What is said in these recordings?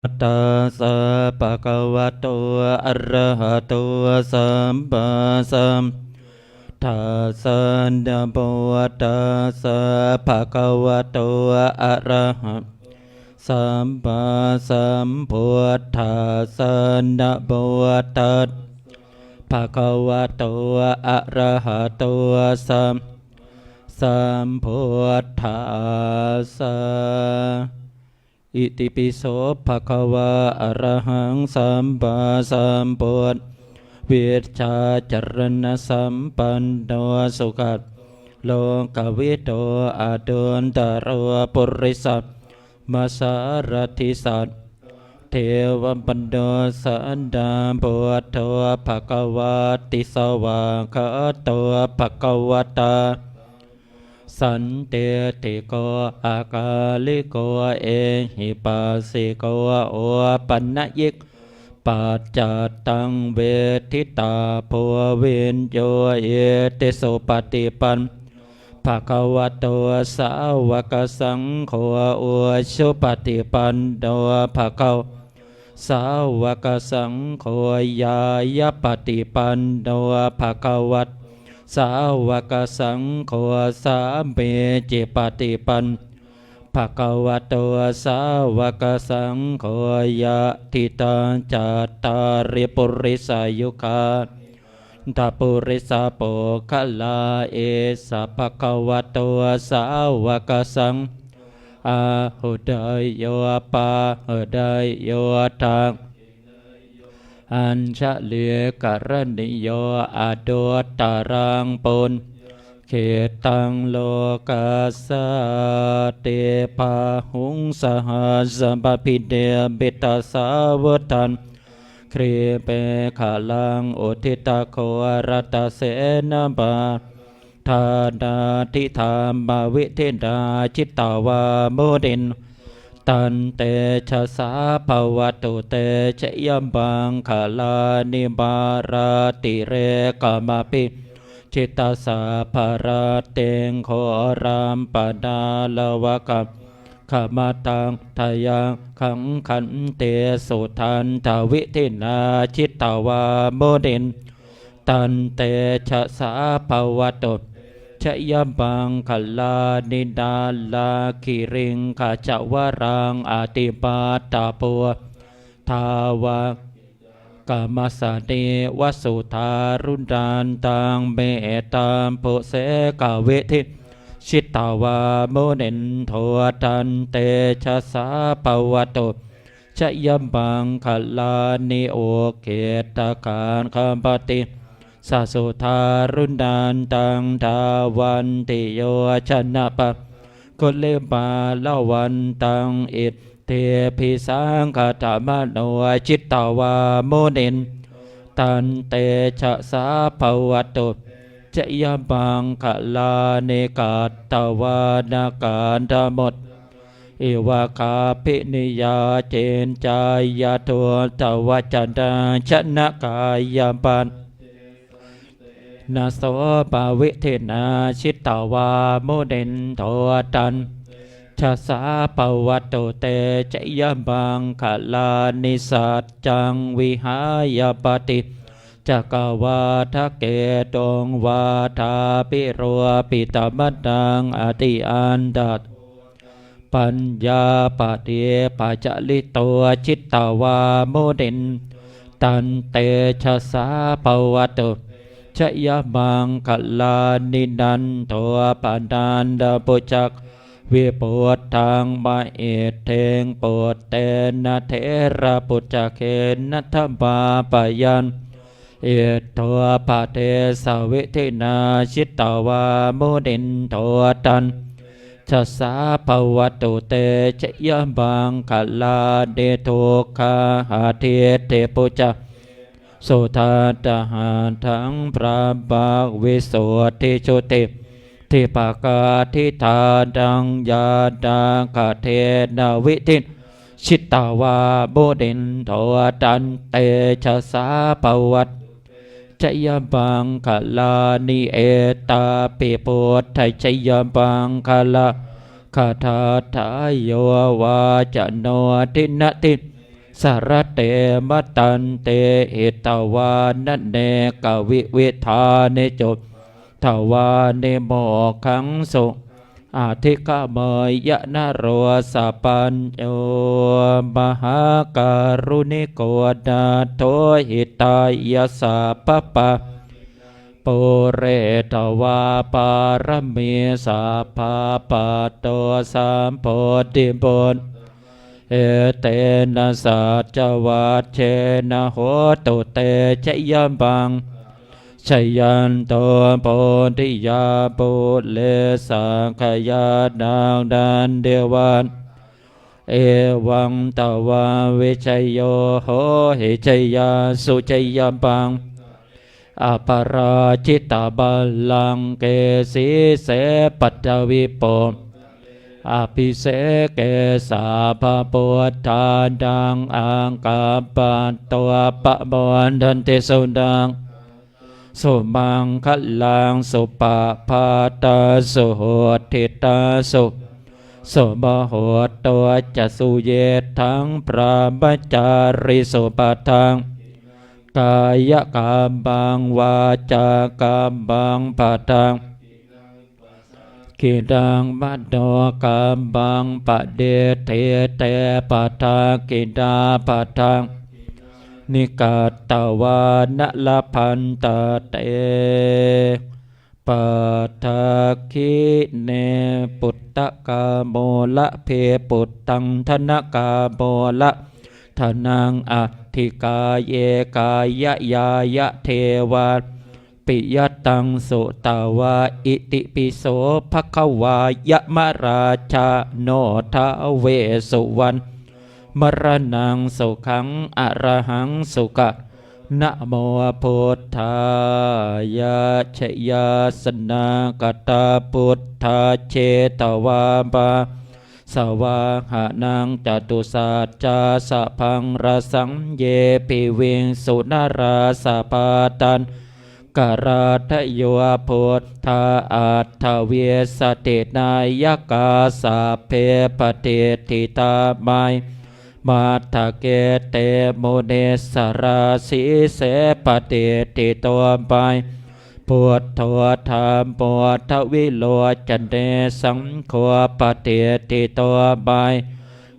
ตัสสะปะคะวะโตอะระหะโตสัมมาสัมทัสสะนะโมตัสสะภะคะวะโตอะระหะสัมมาสัมพุทธัสสะนะโมตัสภะคะวะโตอะระหะโตสัมสัมพุทธัสสะ อิติปิโสภะคะวะอะระหังสัมมาสัมพุทเวชชาจรณะสัมปันโนสุขัดโลกวิโตอาดุนตโรวปุริสัตมาสารทิสัตเทวปันโนสันดาปุทโธภะคะวะติสวาคาโตภะคะวะตา สันเตติโกอากาลิโกเอหิปัสสิโกโอปันนยิกปัจจัตตังเวทิตาโพวินโยเอติสุปฏิปันภะคะวะโตสาวกสังโฆอุชุปฏิปันโนภะคะวสาวกสังโฆยายปฏิปันโนภะคะวะ สาวกสังโฆสามเมจิปฏิปันภะคะวะโตสาวกสังโฆยะทิตังจัตตาริปุริสายุคาตาปุริสาโปคะลาเอสะภะคะวะโตสาวกสังอาหุดายโยปาหุดายโยทัง อัญชะเลียกรณิโยอาโดตารังปุนเขตังโลกาสเตปาหุงสหัสบพิเดเบตาสาวตันครีเปขาลังอุทิตาโครตาเสนาบาทาดาทิธามบาวิเทดาจิตตาวาโมเดน ตันเตชะสาภวตุเตชะยมบังคาลานิบาราติเรกามาปิจิตตาสาภาราเตงโครามปดาลวะกับขมาตังทายังขังขันเตสุทันทวิทินาชิตตาวาโมเดนตันเตชะสาภวตุ ยบังคลานิดาลาคิริงขจวรังอาติปาตาปัวทาวากามาสเนวสุธารุนดานตังเมตามโพเสกเวทิชิตาวาโมเนนโทตันเตชะสาปวะโตชยบังคลานิโอเกตการคัมปติ สาสุธารุนานตังทาวันติโยชนะปะกุเลบาลวันตังอิทเทพิสังคตามโนจิตตาวาโมเนนตันเตชะสาภวตุจะยบังคลาเนกาตวานาการธมดอิวาคาปินิยาเจนจายาทัวตวัจดาชนะกายปัน นาโสปาวิเทนาชิตตาวาโมเดนโทตันชาสาปวัตโตเตจยบังคลานิสัจจังวิหายปติจักวาทะเกตงวาทาปิโรปิตามดังอติอันดัตปัญญาปะเทปัจจลิตัวชิตตาวาโมเดนตันเตชะสาปวัตโต ชยบังคลานินันโทปาดานดาปุจักวิปุตทางมาเอเทงปุตเตนะเทระปุจจเกนัทบาปยันเอตโทปะเทสวิทินาชิตตาวาโมเดนโทตันชะสาภวตุเตชยบังคลาเดโทคาหาเทเทปุจัก สุทาตหาทั้งพระบากวิสุทธิชุติทิปากาทิธาดังยาดาคาเทนาวิทินชิตตาวาโบเดนโทตันเตชะสาปวัตจยบังคลานิเอตาปิปุตไทจยบังคลาคาถาทายโยวาจโนทินติ สารเตมตันเตหิตวานเนกวิวิธาเนจบทวาเนโมขังสุอาทิกเมยยะนะโรสปัญโยมหาการุณิโกนาโทหิตายสาปปะปุเรตวาปารมีสาภาปะโตสัมโพธิบุญ เอเตนะสัจวัตเชนะโหตุเตชยบังชยันโตโพธิยาปุเลสังขยานังดันเดวันเอวังตวาวิชัยโยโหหิชยาสุชยบังอปาราชิตาบัลลังเกสีเสปัตตวิปโป อภิเสเกสาภาปุทธาดังอังกาปัตตัวปะบวันทันเตสุดังสุมังคลังสุปะพาตาสุโหติตาสุสุบโหตตัวจะสุเยทังพระบัจาริสุปทังกายกรรมังวาจากรรมังปัทัง กิดังมัดโนกรรมังปะเดเทเตปัทังกิดาปัทังนิกาตวานละพันตเตปัทาคิเนปุตตะกาโมละเพปุตตังธนกาโมละทนังอธิกายเยกายะยายะเทวา ปิยตังสุตาวาอิติปิโสภควายะมราชาโนทาเวสุวรรณมรณังสุขังอรหังสุกะนะโมพุทธายะชยาสนากตาพุทธาเชตวาบาสวาหานังจตุสัจจาสะพังรสังเยปิเวงสุนาราสะปาตัน กราทโยพุทธาอัตถเวสตินายกาสาเพปฏิทิตาไมยมาทะเกเตโมเนสราสีเสปฏิทิตัวไปพุทโธรรมปวดทวิโลจันเตสังโฆปฏิติตัวบาย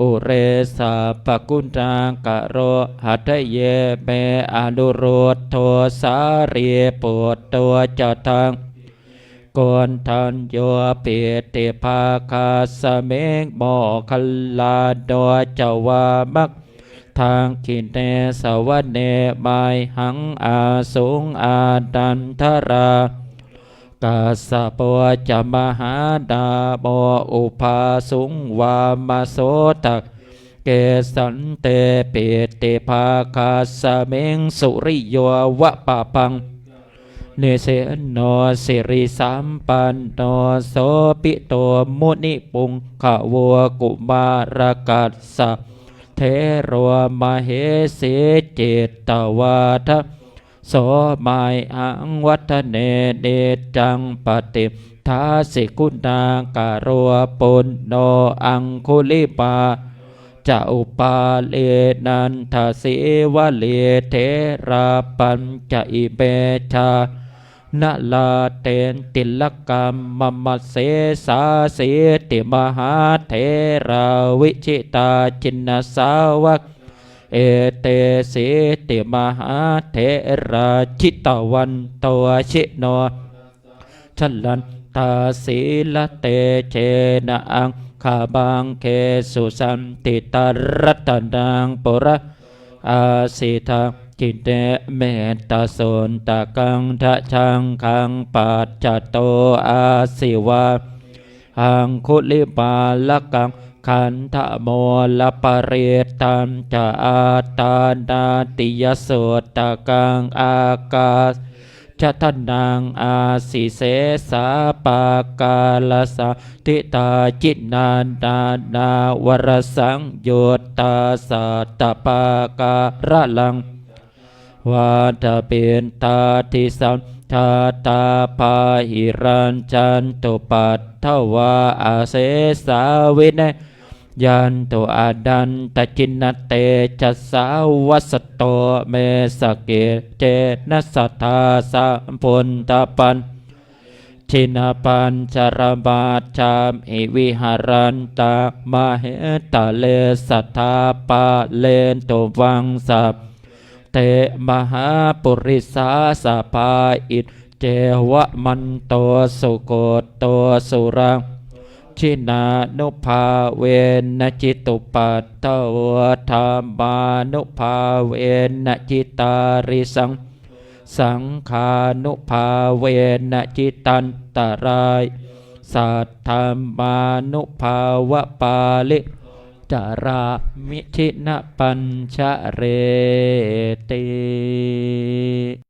อุเรสาปกุณังกะโรหัตเยเมอนุโรธโทสารีปุตตัวจตังกนทันโยปิติภาคาสเมงโมคลลาโดจวามักทางขินเนสวเนบายหังอาสุงอาดันทรา กาสะปวจมหาดาโมอุปาสุงวามาโสตักเกสันเตเปิติภาคาสเมงสุริโยวะปะปัง เนเสโนสิริสัมปันโนโสปิโตมุนิปุงขะวัวกุมารกัสสะเทโรมเหสีจิตตวาทะ โสมายอังวัฒเนเดจังปฏิทาสิกุณาการัวปุณโนอังคุลิปาจะอุปาเลนันทสิวะเลเทราปัญจะอิเบชานาลาเตนติลกรรมมมเสสาเสติมหาเทราวิชิตาจินนสาวก เอเตเสติมหาเทราชิตวันตัวชิโนชลันตาศีลเตเชนะอังขาบังเคสุสันติตารัตนังปุระอาสิทากิเตเมตตาสนตะกังทะชังคังปัจจโตอาสิวาหังคุลิปาลกัง ขันธโมลปเรตันจะอาตานาติยโสตะกังอากาศจะทนังอาสิเสสาปากาลสาติตาจินานานาวรสังโยตาสัตปาการะลังวาทะเป็นตาทิสัมทาตาพาหิรันจันตุปัตถวาอาเสสาวินย ยันตุอาดันตจินเตจัสสาวัสโตเมสเกเจนะสัทธาสัมพุนตปันชินาปัญจารบาจามอิวิหารันตามาเหตาเลสัทธาปาเลนตุวังสัพเตมหาปุริสาสะพาอิตเจวะมันโตสุโกตโตสุรัง ชินานุภาเวนจิตุปัตตวธรรมานุภาเวนจิตาริสัง สังขานุภาเวนจิตันตรายสัทธรรมานุภาวะปาลิจารามิชินปัญชะเรติ